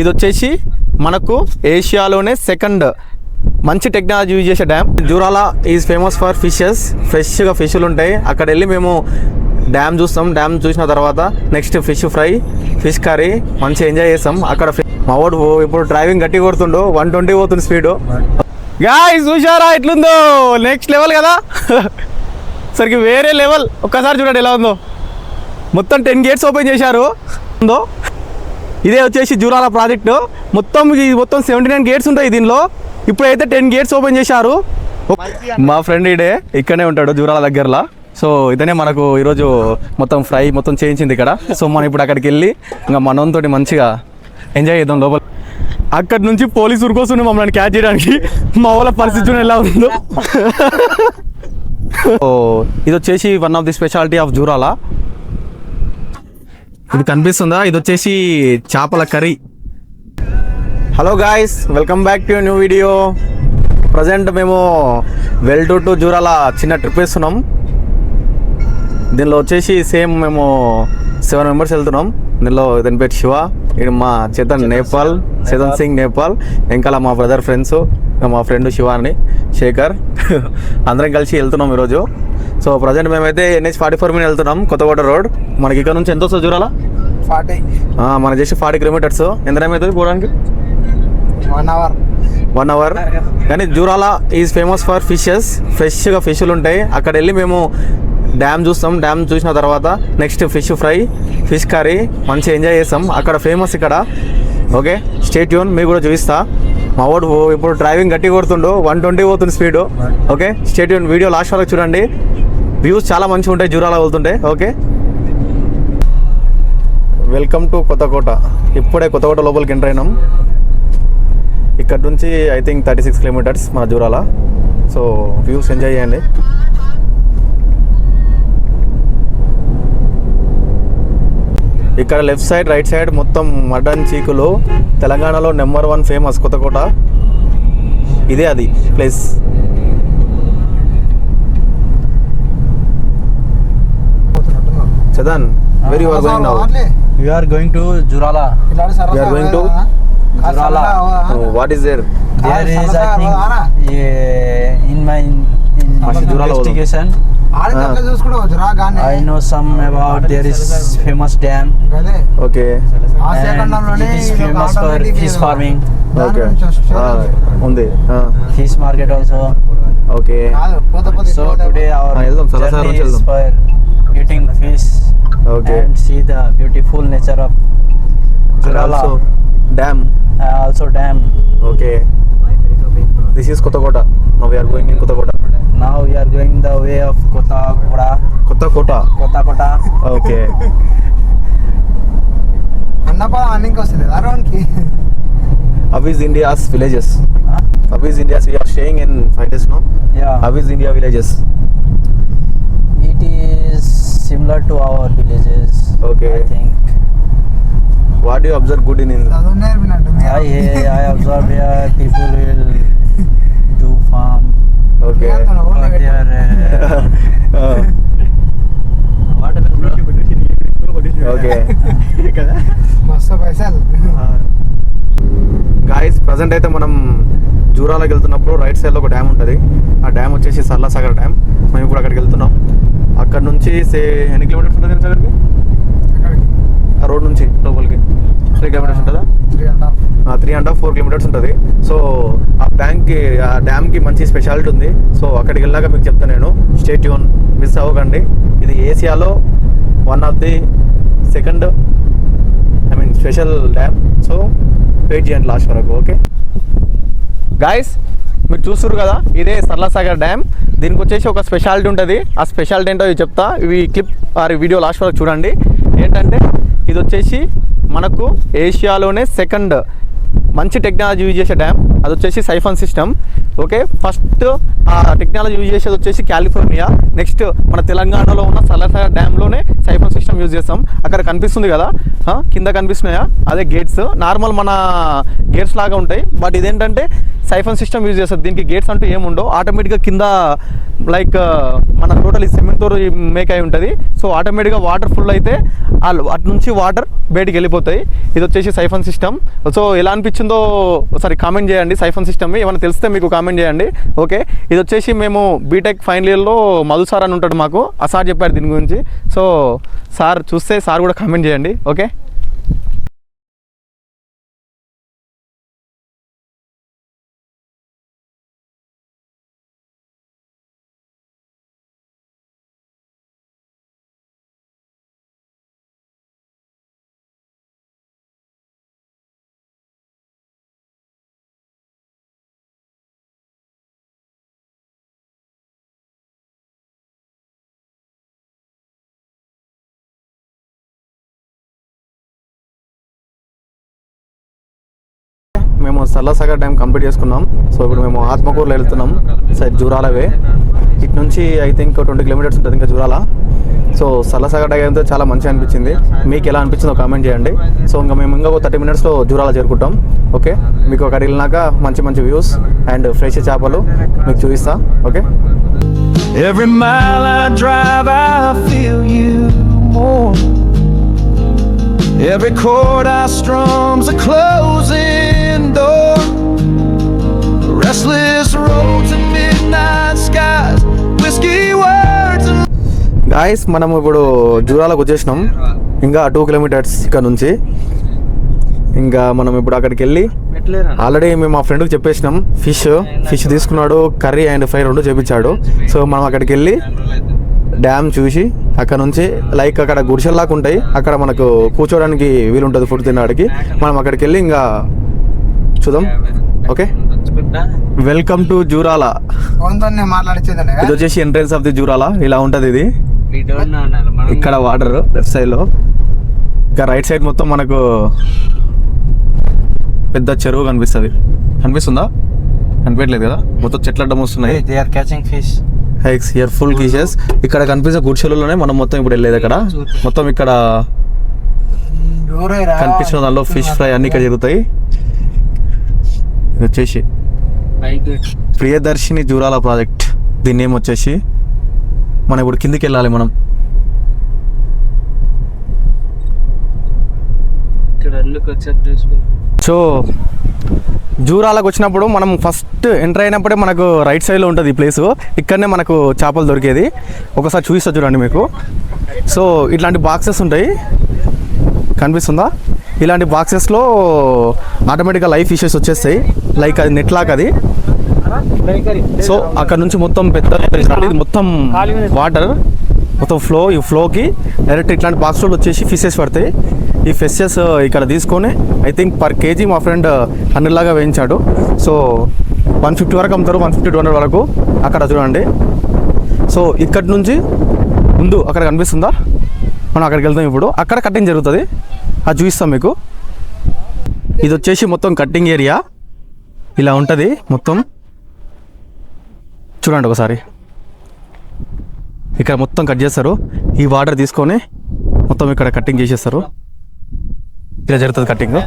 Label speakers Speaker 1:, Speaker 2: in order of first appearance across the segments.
Speaker 1: ఇది వచ్చేసి మనకు ఏషియాలోనే సెకండ్ మంచి టెక్నాలజీ యూజ్ చేసే dam. Jurala is famous for fishes. ఫ్రెష్గా ఫిష్లు ఉంటాయి. అక్కడ వెళ్ళి మేము డ్యామ్ చూస్తాం. డ్యామ్ చూసిన తర్వాత next fish fry fish curry మంచిగా ఎంజాయ్ చేస్తాం. అక్కడ మా వాడు ఇప్పుడు డ్రైవింగ్ గట్టి కొడుతుండు. వన్ ట్వంటీ పోతుంది స్పీడ్. గాయస్ చూసారా ఎట్లుందో? నెక్స్ట్ లెవెల్ కదా. సరికి వేరే లెవెల్ ఒక్కసారి చూడండి ఎలా ఉందో. మొత్తం టెన్ గేట్స్ ఓపెన్ చేశారు. ఉందో? ఇదే వచ్చేసి జూరాల ప్రాజెక్టు. మొత్తం ఇది మొత్తం సెవెంటీ నైన్ గేట్స్ ఉంటాయి దీనిలో. ఇప్పుడైతే టెన్ గేట్స్ ఓపెన్ చేశారు. మా ఫ్రెండ్ ఇడే ఇక్కడనే ఉంటాడు జూరాల దగ్గరలో. సో ఇతనే మనకు ఈరోజు మొత్తం ఫ్రై మొత్తం చేయించింది ఇక్కడ. సో మనం ఇప్పుడు అక్కడికి వెళ్ళి ఇంకా మనతో మంచిగా ఎంజాయ్ చేద్దాం లోపల. అక్కడి నుంచి పోలీసు ఉరుకొస్తుంది మమ్మల్ని క్యాచ్ చేయడానికి. మా వాళ్ళ పరిస్థితి ఎలా ఉందో. ఇది వచ్చేసి one of the speciality of Jurala. ఇది కనిపిస్తుందా? ఇది వచ్చేసి చేపల curry. Hello guys welcome back to new video present మేము వెల్ టు టు జూరాల చిన్న ట్రిప్ వేస్తున్నాం. దీనిలో వచ్చేసి సేమ్ మేము సెవెన్ మెంబర్స్ వెళ్తున్నాం. దీనిలో ఇతని పేరు శివ ఇది మా చేతన్ నేపాల్ చేతన్ సింగ్ నేపాల్ వెంకాల మా బ్రదర్ ఫ్రెండ్స్ మా ఫ్రెండ్ శివ అని శేఖర్. అందరం కలిసి వెళ్తున్నాం ఈరోజు. సో ప్రజెంట్ మేమైతే ఎన్హెచ్ ఫార్టీ ఫోర్ మీద వెళ్తున్నాం కొత్తకోట రోడ్. మనకి ఇక్కడ నుంచి ఎంత వస్తుంది జూరాల
Speaker 2: ఫార్టీ
Speaker 1: మన జస్ట్ ఫార్టీ కిలోమీటర్స్. ఎంత టైం అవుతుంది పోవడానికి?
Speaker 2: One hour.
Speaker 1: One hour. కానీ Jurala is famous for fishes. ఫ్రెష్గా ఫిష్లు ఉంటాయి. అక్కడ వెళ్ళి మేము డ్యామ్ చూస్తాం. డ్యామ్ చూసిన తర్వాత next fish fry fish curry. మంచిగా ఎంజాయ్ చేస్తాం. అక్కడ ఫేమస్ ఇక్కడ. ఓకే? స్టేట్ యూన్ మీకు కూడా చూపిస్తా. మా వాడు ఇప్పుడు డ్రైవింగ్ గట్టి కొడుతుండు వన్ ట్వంటీ పోతుంది speed. Okay? State video last వరకు చూడండి. వ్యూస్ చాలా మంచిగా ఉంటాయి జూరాలో వెళ్తుంటే. ఓకే? Welcome to Kothakota. ఇప్పుడే కొత్తకోట లోపలికి ఎంటర్ అయినాం. ఇక్కడ నుంచి I think thirty six kilometres మన జూరాల. సో వ్యూస్ ఎంజాయ్ చేయండి. ఇక్కడ లెఫ్ట్ సైడ్ రైట్ సైడ్ మొత్తం మటన్ చీకులు. తెలంగాణలో నెంబర్ వన్ ఫేమస్ కొత్తకోట. ఇదే అది place. చదన్ very are going now
Speaker 3: We are going to Jurala.
Speaker 1: We are going to
Speaker 3: Jurala.
Speaker 1: What is there
Speaker 3: There? Is, I think, yeah, in my in, in
Speaker 1: Masih Jurala bodo.
Speaker 3: investigation,
Speaker 2: చూసుకోవచ్చు రా కానీ
Speaker 3: I know some about there is famous dam.
Speaker 2: అదే
Speaker 1: okay
Speaker 3: fish
Speaker 2: ఇది.
Speaker 3: farming,
Speaker 2: దాని
Speaker 1: okay. ఉంది
Speaker 3: fish market also.
Speaker 1: Okay Ah, చాలా సార్లు
Speaker 3: journey is
Speaker 1: వెళ్దాం.
Speaker 3: for eating fish
Speaker 1: okay
Speaker 3: and see the beautiful nature of Jurala.
Speaker 1: Also dam
Speaker 3: Uh, also dam.
Speaker 1: Okay this is Kothakota now we are going in Kothakota
Speaker 3: Now we are going the way of Kota Koda,
Speaker 1: కొత్త కోట
Speaker 3: Kota Kota.
Speaker 1: Okay
Speaker 2: అన్నపాదం అన్నికి వస్తుంది అరౌండ్కి
Speaker 1: how is India's villages
Speaker 3: Huh?
Speaker 1: How is India's we are staying in five days no
Speaker 3: Yeah.
Speaker 1: How is India villages
Speaker 3: It is similar to our villages.
Speaker 1: Okay.
Speaker 3: I think.
Speaker 1: What you observe good in in
Speaker 2: చదువు నేర్పినట్టు
Speaker 3: I I observe here people will do farm. okay?
Speaker 1: Okay
Speaker 2: మస్తు పైసలు.
Speaker 1: Guys present అయితే మనం జూరాలకు వెళ్తున్నప్పుడు right సైడ్లో ఒక dam ఉంటుంది. ఆ డ్యామ్ వచ్చేసి సర్లాసాగర్ డ్యామ్. మేము ఇప్పుడు అక్కడికి వెళ్తున్నాం. అక్కడ నుంచి సే ఎన్ని కిలోమీటర్స్ ఉంటుంది ఆ రోడ్ నుంచి లోపలికి. త్రీ కిలోమీటర్స్ ఉంటుందా? Three and half four kilometres ఉంటుంది. సో ఆ బ్యాంక్కి ఆ డ్యామ్కి మంచి స్పెషాలిటీ ఉంది. సో అక్కడికి వెళ్ళాక మీకు చెప్తాను నేను. స్టేట్ యూన్ మిస్ అవ్వకండి. ఇది ఏసియాలో one of the second I mean special dam so wait చేయండి లాస్ట్ వరకు ఓకే గాయస్ మీరు చూస్తున్నారు కదా? ఇదే సర్లాసాగర్ డ్యామ్ దీనికి వచ్చేసి ఒక స్పెషాలిటీ ఉంటుంది. ఆ స్పెషాలిటీ ఏంటో ఇది చెప్తా. ఇవి క్లిప్ ఆర్ వీడియో లాస్ట్ వరకు చూడండి. ఏంటంటే ఇది వచ్చేసి మనకు ఏషియాలోనే సెకండ్ మంచి టెక్నాలజీ యూజ్ చేసే డ్యామ్. అది వచ్చేసి సైఫన్ సిస్టమ్. ఓకే ఫస్ట్ ఆ టెక్నాలజీ యూజ్ చేసేది వచ్చేసి కాలిఫోర్నియా. నెక్స్ట్ మన తెలంగాణలో ఉన్న సలసాగర్ డ్యామ్లోనే సైఫన్ సిస్టమ్ యూజ్ చేస్తాం. అక్కడ కనిపిస్తుంది కదా? కింద కనిపిస్తున్నాయా? అదే గేట్స్. నార్మల్ మన గేట్స్ లాగా ఉంటాయి. బట్ ఇదేంటంటే సైఫన్ సిస్టమ్ యూజ్ చేస్తుంది దీనికి గేట్స్ అంటూ ఏముండవు. ఆటోమేటిక్గా కింద లైక్ మన టోటల్ ఈ సిమెంట్తో మేక్ అయి ఉంటుంది. సో ఆటోమేటిక్గా వాటర్ ఫుల్ అయితే అటు నుంచి వాటర్ బయటికి వెళ్ళిపోతాయి. ఇది వచ్చేసి సైఫన్ సిస్టమ్ సో ఎలా అనిపించిందో ఒకసారి కామెంట్ చేయండి సైఫన్ సిస్టమ్ ఏమైనా తెలిస్తే మీకు కామెంట్ చేయండి. ఓకే ఇది వచ్చేసి మేము బీటెక్ ఫైనల్ ఇయర్లో మధు సార్ అని ఉంటాడు మాకు. ఆ సార్ చెప్పారు దీని గురించి. సో సార్ చూస్తే సార్ కూడా కామెంట్ చేయండి. ఓకే మేము సల్లసాగర్ డ్యామ్ కంప్లీట్ చేసుకున్నాం. సో ఇప్పుడు మేము ఆత్మకూరులో వెళ్తున్నాం. సైడ్ జూరాలవే ఇటు నుంచి ఐ థింక్ ట్వంటీ కిలోమీటర్స్ ఉంటుంది ఇంకా జూరాల. సో సల్లసాగర్ డ్యామ్ అయితే చాలా మంచిగా అనిపించింది. మీకు ఎలా అనిపించిందో కామెంట్ చేయండి. సో ఇంకా మేము ఇంకా థర్టీ మినిట్స్లో జూరాల చేరుకుంటాం. ఓకే? మీకు అక్కడికి వెళ్ళినాక మంచి మంచి వ్యూస్ అండ్ ఫ్రెష్ చేపలు మీకు చూపిస్తా. Okay?
Speaker 4: Every mile I drive, I feel you. Every chord I strum's a closing door. Restless roads and midnight skies, whiskey words
Speaker 1: guys మనం ఇప్పుడు జూరాలకు వచ్చేసినాం. ఇంకా టూ కిలోమీటర్స్ ఇక్కడ నుంచి. ఇంకా మనం ఇప్పుడు అక్కడికి వెళ్ళి ఆల్రెడీ మేము మా ఫ్రెండ్కి చెప్పేసినాం. ఫిష్ ఫిష్ తీసుకున్నాడు కర్రీ అండ్ ఫ్రై రెండు చేపించాడు. సో మనం అక్కడికి వెళ్ళి డ్యామ్ చూసి అక్కడ నుంచి లైక్ అక్కడ గుడిసెల్లాగా ఉంటాయి. అక్కడ మనకు కూర్చోవడానికి వీలుంటుంది ఫుడ్ తినడానికి. మనం అక్కడికి వెళ్ళి ఇంకా చూద్దాం. ఓకే? వెల్కమ్ టు జూరాల ఇది వచ్చేసి ఎంట్రన్స్ ఆఫ్ ది జూరాల ఇలా ఉంటుంది ఇది. ఇక్కడ వాటర్ లెఫ్ట్ సైడ్లో. ఇంకా రైట్ సైడ్ మొత్తం మనకు పెద్ద చెరువు కనిపిస్తుంది. కనిపిస్తుందా? కనిపించలేదు కదా? మొత్తం చెట్ల అడ్డం వస్తున్నాయి.
Speaker 3: They are catching fish.
Speaker 1: హైక్స్ హియర్ ఫుల్ కీసెస్ ఇక్కడ కనిపించే గుడిసెలలోనే మనం మొత్తం ఇప్పుడు వెళ్ళేది అక్కడ మొత్తం ఇక్కడ కనిపించిన దానిలో ఫిష్ ఫ్రై అన్ని ఇక్కడ జరుగుతాయి. వచ్చేసి ప్రియదర్శిని జూరాల ప్రాజెక్ట్. దీని నేమ్ వచ్చేసి మనం ఇప్పుడు కిందికి వెళ్ళాలి మనం. సో జూరాలకు వచ్చినప్పుడు మనం ఫస్ట్ ఎంటర్ అయినప్పుడే మనకు రైట్ సైడ్లో ఉంటుంది ఈ ప్లేస్ ఇక్కడనే మనకు చేపలు దొరికేది. ఒకసారి చూపిస్తా చూడండి మీకు. సో ఇట్లాంటి బాక్సెస్ ఉంటాయి. కనిపిస్తుందా? ఇలాంటి బాక్సెస్లో ఆటోమేటిక్గా లైఫ్ ఫిషెస్ వచ్చేస్తాయి. లైక్ అది నెట్ లాక్ అది. సో అక్కడ నుంచి మొత్తం పెద్ద ఇది మొత్తం వాటర్ మొత్తం ఫ్లో ఈ ఫ్లోకి డైరెక్ట్ ఇట్లాంటి బాక్స్లో వచ్చేసి ఫిషెస్ పడతాయి. ఈ ఫిషెస్ uh, ఇక్కడ తీసుకొని ఐ థింక్ పర్ కేజీ మా ఫ్రెండ్ హండ్రెడ్ uh, లాగా వేయించాడు. సో వన్ ఫిఫ్టీ వరకు అమ్ముతారు వన్ ఫిఫ్టీ టూ హండ్రెడ్ వరకు. అక్కడ చూడండి. సో ఇక్కడి నుంచి ముందు అక్కడ కనిపిస్తుందా? మనం అక్కడికి వెళ్తాం ఇప్పుడు. అక్కడ కటింగ్ జరుగుతుంది. అది చూపిస్తాం మీకు. ఇది వచ్చేసి మొత్తం కట్టింగ్ ఏరియా ఇలా ఉంటుంది మొత్తం. చూడండి ఒకసారి. ఇక్కడ మొత్తం కట్ చేస్తారు. ఈ వాటర్ తీసుకొని మొత్తం ఇక్కడ కటింగ్ చేసేస్తారు. ఇలా జరుగుతుంది కటింగ్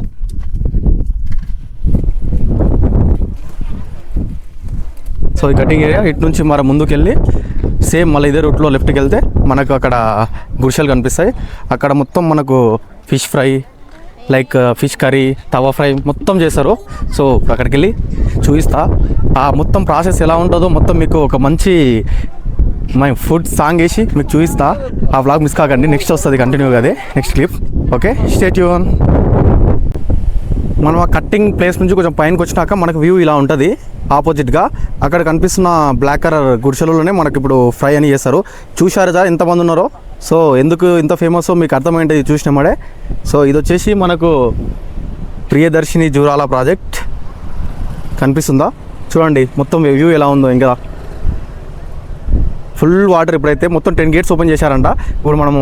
Speaker 1: సో ఈ కటింగ్ ఏరియా ఇటు నుంచి మన ముందుకు వెళ్ళి సేమ్ మళ్ళీ ఇదే రూట్లో లెఫ్ట్కి వెళ్తే మనకు అక్కడ గుడిసెలు కనిపిస్తాయి. అక్కడ మొత్తం మనకు fish fry like fish curry tawa fry మొత్తం చేస్తారు. సో అక్కడికి వెళ్ళి చూపిస్తా. ఆ మొత్తం ప్రాసెస్ ఎలా ఉంటుందో మొత్తం మీకు ఒక మంచి మై ఫుడ్ సాంగ్ వేసి మీకు చూపిస్తా. ఆ వ్లాగ్ మిస్ కాకండి. నెక్స్ట్ వస్తుంది కంటిన్యూగా అదే. నెక్స్ట్ క్లిప్ ఓకే స్టేట్ యూన్ మనం ఆ కట్టింగ్ ప్లేస్ నుంచి కొంచెం పైనకి వచ్చినాక మనకు వ్యూ ఇలా ఉంటుంది. ఆపోజిట్గా అక్కడ కనిపిస్తున్న బ్లాక్ కలర్ గుడిసెలలోనే మనకి ఇప్పుడు ఫ్రై అని చేస్తారు. చూశారు సార్ ఎంతమంది ఉన్నారో? సో ఎందుకు ఇంత ఫేమస్ మీకు అర్థమైంది చూసినామడే సో ఇది వచ్చేసి మనకు ప్రియదర్శిని జూరాల ప్రాజెక్ట్ కనిపిస్తుందా? చూడండి. మొత్తం వ్యూ ఎలా ఉందో ఇంకా. ఫుల్ వాటర్ ఇప్పుడైతే మొత్తం టెన్ గేట్స్ ఓపెన్ చేశారంట. ఇప్పుడు మనము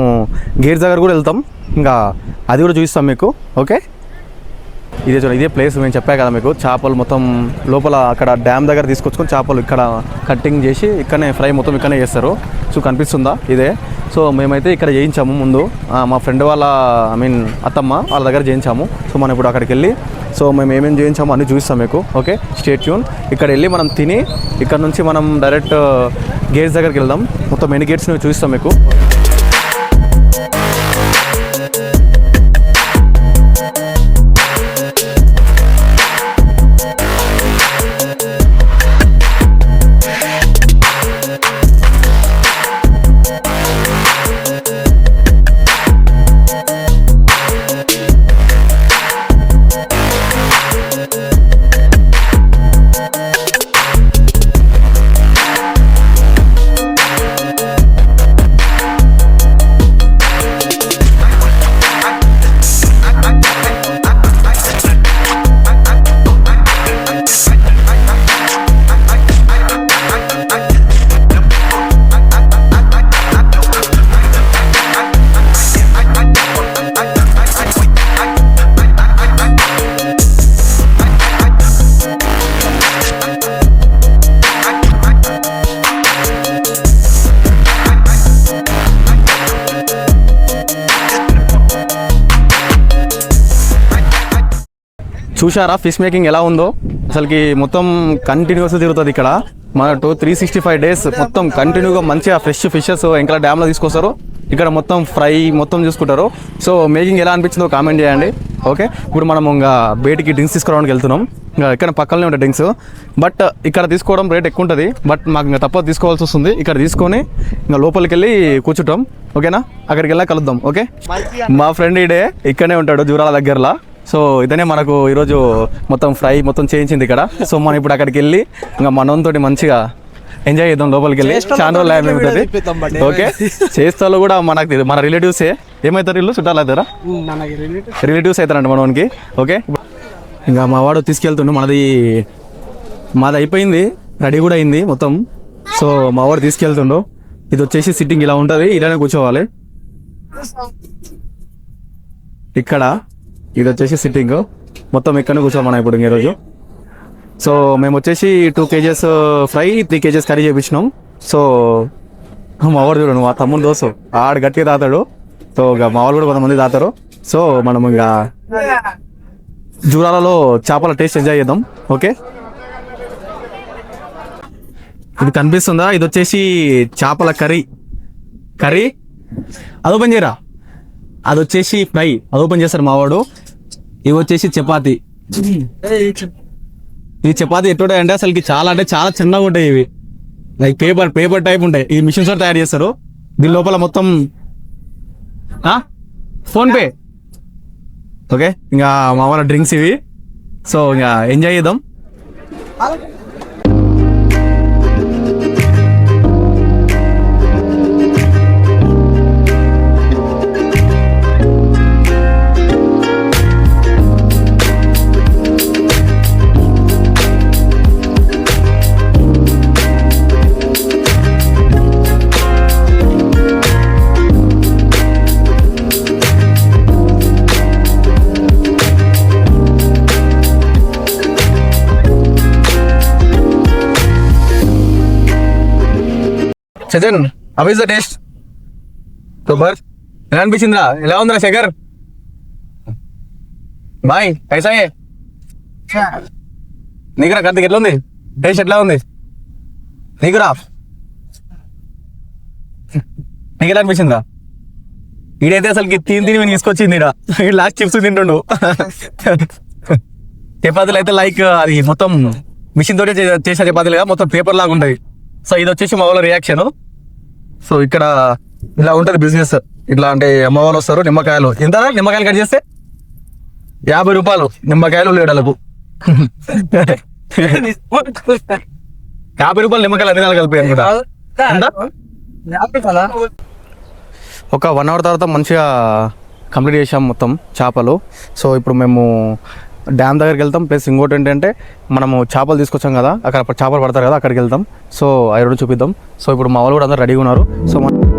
Speaker 1: గేట్స్ దగ్గర కూడా వెళ్తాం. ఇంకా అది కూడా చూపిస్తాం మీకు. ఓకే? ఇదే చూడండి ఇదే ప్లేస్ మేము చెప్పా కదా మీకు. చేపలు మొత్తం లోపల అక్కడ డ్యామ్ దగ్గర తీసుకొచ్చుకొని చేపలు ఇక్కడ కట్టింగ్ చేసి ఇక్కడనే ఫ్రై మొత్తం ఇక్కడనే చేస్తారు. సో కనిపిస్తుందా? ఇదే. సో మేమైతే ఇక్కడ చేయించాము ముందు. మా ఫ్రెండ్ వాళ్ళ ఐ మీన్ అత్తమ్మ వాళ్ళ దగ్గర చేయించాము. సో మనం ఇప్పుడు అక్కడికి వెళ్ళి సో మేము ఏమేమి చేయించాము అన్నీ చూస్తాం మీకు. ఓకే స్టేట్ ట్యూన్ ఇక్కడ వెళ్ళి మనం తిని ఇక్కడ నుంచి మనం డైరెక్ట్ గేట్స్ uh, దగ్గరికి వెళ్దాం. మొత్తం ఎన్ని గేట్స్ చూపిస్తాం మీకు? చూశారా? ఫిష్ మేకింగ్ ఎలా ఉందో? అసలుకి మొత్తం కంటిన్యూస్ తిరుగుతుంది ఇక్కడ. మన two three sixty five days మొత్తం కంటిన్యూగా మంచిగా ఫ్రెష్ ఫిషెస్ ఇంకా డ్యామ్లో తీసుకొస్తారు. ఇక్కడ మొత్తం ఫ్రై మొత్తం చూసుకుంటారు. సో మేకింగ్ ఎలా అనిపించిందో కామెంట్ చేయండి. ఓకే ఇప్పుడు మనం ఇంకా బయటికి డ్రింక్స్ తీసుకురావడానికి వెళ్తున్నాం. ఇంకా ఇక్కడ పక్కనే ఉంటాయి డ్రింక్స్ బట్ ఇక్కడ తీసుకోవడం రేట్ ఎక్కువ ఉంటుంది. బట్ మాకు ఇంకా తప్పదు తీసుకోవాల్సి వస్తుంది. ఇక్కడ తీసుకొని ఇంకా లోపలికి వెళ్ళి కూర్చుంటాం ఓకేనా అక్కడికి వెళ్ళా కలుద్దాం. ఓకే మా ఫ్రెండ్ ఇడే ఇక్కడనే ఉంటాడు జూరాల దగ్గరలో. సో ఇదనే మనకు ఈరోజు మొత్తం ఫ్రై మొత్తం చేయించింది ఇక్కడ. సో మనం ఇప్పుడు అక్కడికి వెళ్ళి ఇంకా మనతో మంచిగా ఎంజాయ్ చేద్దాం లోపలికి వెళ్ళి. చాలా రోజులు ఉంటుంది. ఓకే. చేస్తాలో కూడా మనకు మన రిలేటివ్సే. ఏమవుతారు ఇల్లు చుట్టాలు అవుతారా? రిలేటివ్స్. అవుతారంట మనకి ఓకే. ఇంకా మా వాడు తీసుకెళ్తుండు. మనది మాది అయిపోయింది. రెడీ కూడా అయింది మొత్తం. సో మా వాడు తీసుకెళ్తుండు. ఇది వచ్చేసి సిట్టింగ్ ఇలా ఉంటుంది. ఇలానే కూర్చోవాలి. ఇక్కడ ఇది వచ్చేసి సిట్టింగ్ మొత్తం ఇక్కడనే కూర్చోవాలి ఇప్పుడు ఈరోజు సో మేము వచ్చేసి two kgs fry three kgs curry చేయించినాం so మా వాడు చూడండి మా తమ్ముడు దోసు ఆడు గట్టిగా తాతాడు. సో ఇక మా వాళ్ళు కూడా కొంతమంది తాతారు. సో మనం ఇక జూరాలలో చేపల టేస్ట్ ఎంజాయ్ చేద్దాం. ఓకే ఇది కనిపిస్తుందా? ఇది వచ్చేసి చేపల కర్రీ. కర్రీ? అది ఓపెన్ చేయరా? అది వచ్చేసి ఫ్రై అది ఓపెన్ చేస్తారు మావాడు. ఇవి వచ్చేసి చపాతి. ఈ చపాతి ఎట్లుంటాయి అంటే అసలుకి చాలా అంటే చాలా చిన్నగా ఉంటాయి ఇవి. లైక్ పేపర్ పేపర్ టైప్ ఉంటాయి. ఈ మిషన్స్ తయారు చేస్తారు. దీని లోపల మొత్తం ఫోన్ పే. ఓకే ఇంకా మా వాళ్ళ డ్రింక్స్ ఇవి. సో ఇంకా ఎంజాయ్ చేద్దాం. Sajan how is the taste super. ఎలా అనిపించిందిరా? ఎలా ఉందిరా శేఖర్? బాయ్ కైసాయే నీకురా కార్తీక్ ఎట్లా ఉంది? టేస్ట్ ఎట్లా ఉంది? నీకురా? నీకు ఎలా అనిపించిందా ఈడైతే అసలు తిని తిని మేము తీసుకొచ్చింది లాస్ట్ చిప్స్ తింటుండు. చపాతీలు అయితే లైక్ అది మొత్తం మిషన్ తోటే చేసే చపాతీలుగా మొత్తం పేపర్ లాగా ఉంటుంది సో ఇది వచ్చేసి మా వాళ్ళ రియాక్షన్ సో ఇక్కడ ఇలా ఉంటుంది బిజినెస్ ఇట్లా అంటే అమ్మ వస్తారు నిమ్మకాయలు. ఎంత నిమ్మకాయలు కట్ చేస్తే యాభై రూపాయలు. నిమ్మకాయలు లేడలకు. యాభై రూపాయలు నిమ్మకాయలు అన్ని నెలలు కలిపి ఒక వన్ అవర్ తర్వాత మంచిగా కంప్లీట్ చేసాం మొత్తం చేపలు. సో ఇప్పుడు మేము డ్యామ్ దగ్గరికి వెళ్తాం. ప్లస్ ఇంకోటి ఏంటంటే మనము చేపలు తీసుకొచ్చాం కదా అక్కడ చేపలు పడతారు కదా అక్కడికి వెళ్తాం. సో అవి రెండు చూపిద్దాం. సో ఇప్పుడు మా వాళ్ళు కూడా అందరు రెడీగా ఉన్నారు. సో మన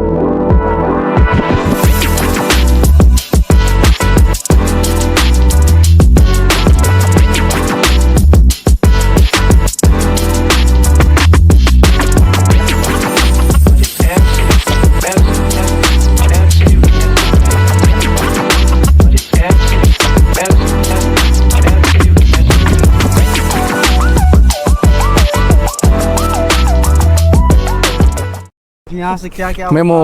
Speaker 1: మేము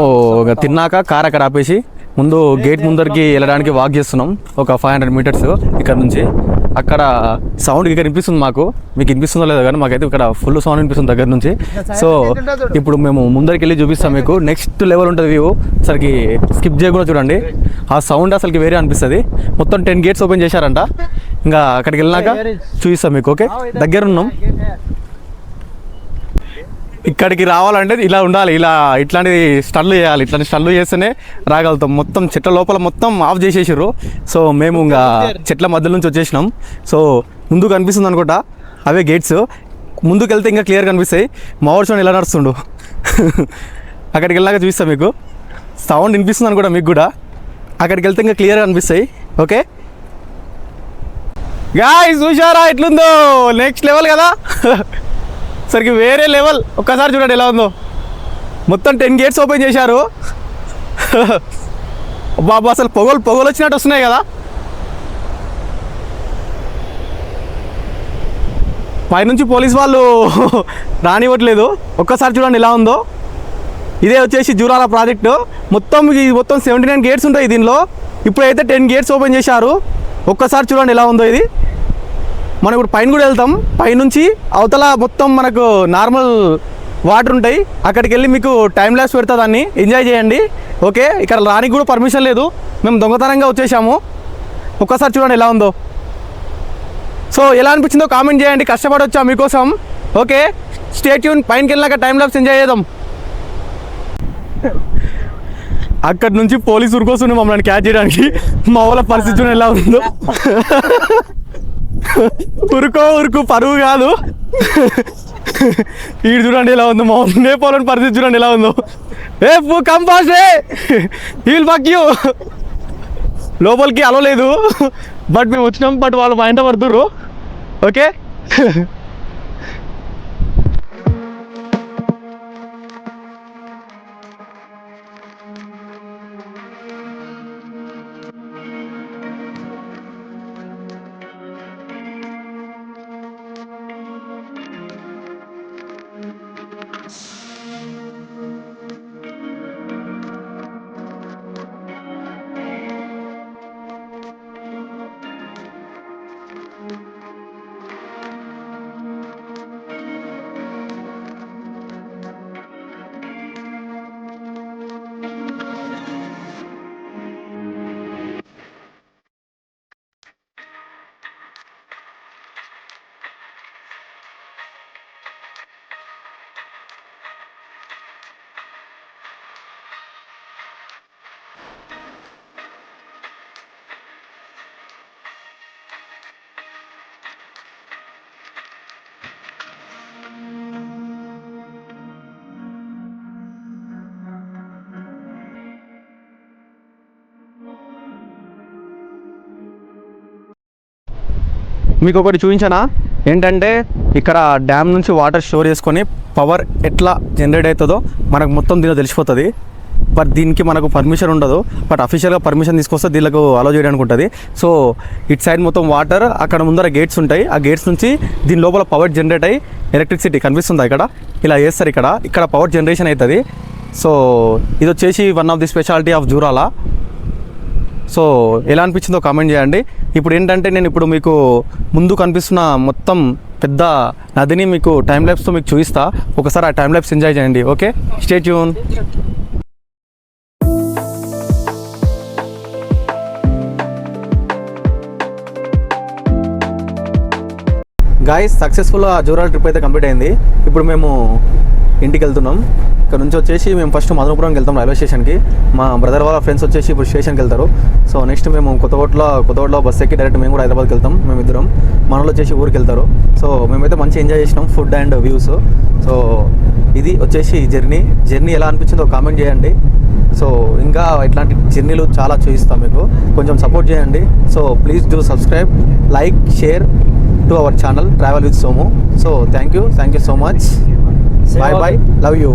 Speaker 1: తిన్నాక కార్ అక్కడ ఆపేసి ముందు గేట్ ముందరికి వెళ్ళడానికి వాక్ చేస్తున్నాం. ఒక ఫైవ్ హండ్రెడ్ మీటర్స్ ఇక్కడ నుంచి. అక్కడ సౌండ్ ఇక్కడ వినిపిస్తుంది మాకు. మీకు వినిపిస్తుందో లేదో కానీ మాకైతే ఇక్కడ ఫుల్ సౌండ్ వినిపిస్తుంది దగ్గర నుంచి. సో ఇప్పుడు మేము ముందరికి వెళ్ళి చూపిస్తాం మీకు. నెక్స్ట్ లెవెల్ ఉంటుంది వ్యూ అసలుకి స్కిప్ చేయకుండా చూడండి. ఆ సౌండ్ అసలుకి వేరే అనిపిస్తుంది. మొత్తం టెన్ గేట్స్ ఓపెన్ చేశారంట. ఇంకా అక్కడికి వెళ్ళినాక చూపిస్తాం మీకు ఓకే దగ్గర ఉన్నాం ఇక్కడికి రావాలంటే ఇలా ఉండాలి ఇలా ఇట్లాంటి స్టన్లు చేయాలి ఇట్లాంటి స్టన్లు చేస్తేనే రాగలుగుతాం. మొత్తం చెట్ల లోపల మొత్తం ఆఫ్ చేసేసారు సో మేము ఇంకా చెట్ల మధ్య నుంచి వచ్చేసినాం. సో ముందు కనిపిస్తుంది అనుకుంటా. అవే గేట్స్ ముందుకు వెళ్తే ఇంకా క్లియర్ కనిపిస్తాయి. మావాడు చూడండి ఇలా నడుస్తుండు. అక్కడికి వెళ్ళాక చూపిస్తాం మీకు. సౌండ్ వినిపిస్తుంది అనుకుంటా మీకు కూడా. అక్కడికి వెళ్తే ఇంకా క్లియర్ కనిపిస్తాయి. ఓకే గాయ్ చూసారా ఎట్లుందో? నెక్స్ట్ లెవెల్ కదా. సరికి వేరే లెవెల్. ఒక్కసారి చూడండి ఎలా ఉందో. మొత్తం టెన్ గేట్స్ ఓపెన్ చేశారు. బాబు అసలు పొగలు పొగలు వచ్చినట్టు వస్తున్నాయి కదా. పైనుంచి పోలీస్ వాళ్ళు రానివ్వట్లేదు. ఒక్కసారి చూడండి ఎలా ఉందో. ఇదే వచ్చేసి జూరాల ప్రాజెక్టు. మొత్తం ఇది మొత్తం సెవెంటీ నైన్ గేట్స్ ఉంటాయి దీనిలో. ఇప్పుడైతే టెన్ గేట్స్ ఓపెన్ చేశారు. ఒక్కసారి చూడండి ఎలా ఉందో ఇది. మనం ఇప్పుడు పైన కూడా వెళ్తాం. పైనుంచి అవతల మొత్తం మనకు నార్మల్ వాటర్ ఉంటాయి. అక్కడికి వెళ్ళి మీకు టైం లాస్ పెడతా దాన్ని. ఎంజాయ్ చేయండి. ఓకే? ఇక్కడ రానికి కూడా పర్మిషన్ లేదు. మేము దొంగతనంగా వచ్చేసాము. ఒక్కసారి చూడండి ఎలా ఉందో. సో ఎలా అనిపించిందో కామెంట్ చేయండి. కష్టపడి వచ్చాం మీకోసం? ఓకే? స్టేట్యూన్ పైనకి వెళ్ళినాక టైం ల్యాబ్స్ ఎంజాయ్ చేద్దాం. అక్కడి నుంచి పోలీసు ఉరికొస్తుంది మమ్మల్ని. క్యాచ్ చేయడానికి. మా వాళ్ళ పరిస్థితి ఎలా ఉందో. ఉరుకో ఉరుకు పరువు కాదు. ఈడు చూడండి ఎలా ఉందో మా నేపాల్ పరిస్థితి చూడండి ఎలా ఉందో. ఏ పూ కంపాస్ ఏ. వీల్ లోపలికి అలవలేదు. బట్ మేము వచ్చినాం బట్ వాళ్ళు మా ఇంట పడుతుర్రు. ఓకే మీకు ఒకటి చూపించానా? ఏంటంటే ఇక్కడ డ్యామ్ నుంచి వాటర్ స్టోర్ చేసుకొని పవర్ ఎట్లా జనరేట్ అవుతుందో మనకు మొత్తం దీనిలో తెలిసిపోతుంది. బట్ దీనికి మనకు పర్మిషన్ ఉండదు. బట్ అఫీషియల్గా పర్మిషన్ తీసుకొస్తే దీనికి అలో చేయడానికి ఉంటుంది. సో ఇటు సైడ్ మొత్తం వాటర్ అక్కడ ముందర గేట్స్ ఉంటాయి. ఆ గేట్స్ నుంచి దీని లోపల పవర్ జనరేట్ అయ్యి ఎలక్ట్రిసిటీ కనిపిస్తుందా ఇక్కడ? ఇలా చేస్తారు ఇక్కడ. ఇక్కడ పవర్ జనరేషన్ అవుతుంది. సో ఇది వచ్చేసి one of the speciality of Jurala so ఎలా అనిపించిందో కామెంట్ చేయండి. ఇప్పుడు ఏంటంటే నేను ఇప్పుడు మీకు ముందు కనిపిస్తున్న మొత్తం పెద్ద నదిని మీకు టైం ల్యాబ్స్తో మీకు చూపిస్తా. ఒకసారి ఆ టైం ల్యాబ్స్ ఎంజాయ్ చేయండి ఓకే స్టే ట్యూన్ గాయస్ సక్సెస్ఫుల్గా జూరాల్ ట్రిప్ అయితే కంప్లీట్ అయింది. ఇప్పుడు మేము ఇంటికి వెళ్తున్నాం ఇక్కడ నుంచి వచ్చేసి మేము ఫస్ట్ మదనపురంకి వెళ్తాం రైల్వే స్టేషన్కి. మా బ్రదర్ వాళ్ళ ఫ్రెండ్స్ వచ్చేసి ఇప్పుడు స్టేషన్కి వెళ్తారు. సో నెక్స్ట్ మేము కొత్తకోటలో కొత్తకోటలో బస్ ఎక్కి డైరెక్ట్ మేము కూడా హైదరాబాద్కి వెళ్తాం మేము ఇద్దరం మనలో వచ్చేసి ఊరికి వెళ్తారు. సో మేమైతే మంచి ఎంజాయ్ చేసినాం ఫుడ్ అండ్ వ్యూస్ సో ఇది వచ్చేసి జర్నీ. జర్నీ ఎలా అనిపించిందో కామెంట్ చేయండి. సో ఇంకా ఇట్లాంటి జర్నీలు చాలా చూపిస్తాం మీకు. కొంచెం సపోర్ట్ చేయండి. So please do subscribe like share to our channel travel with Somu so thank you thank you so much bye bye love you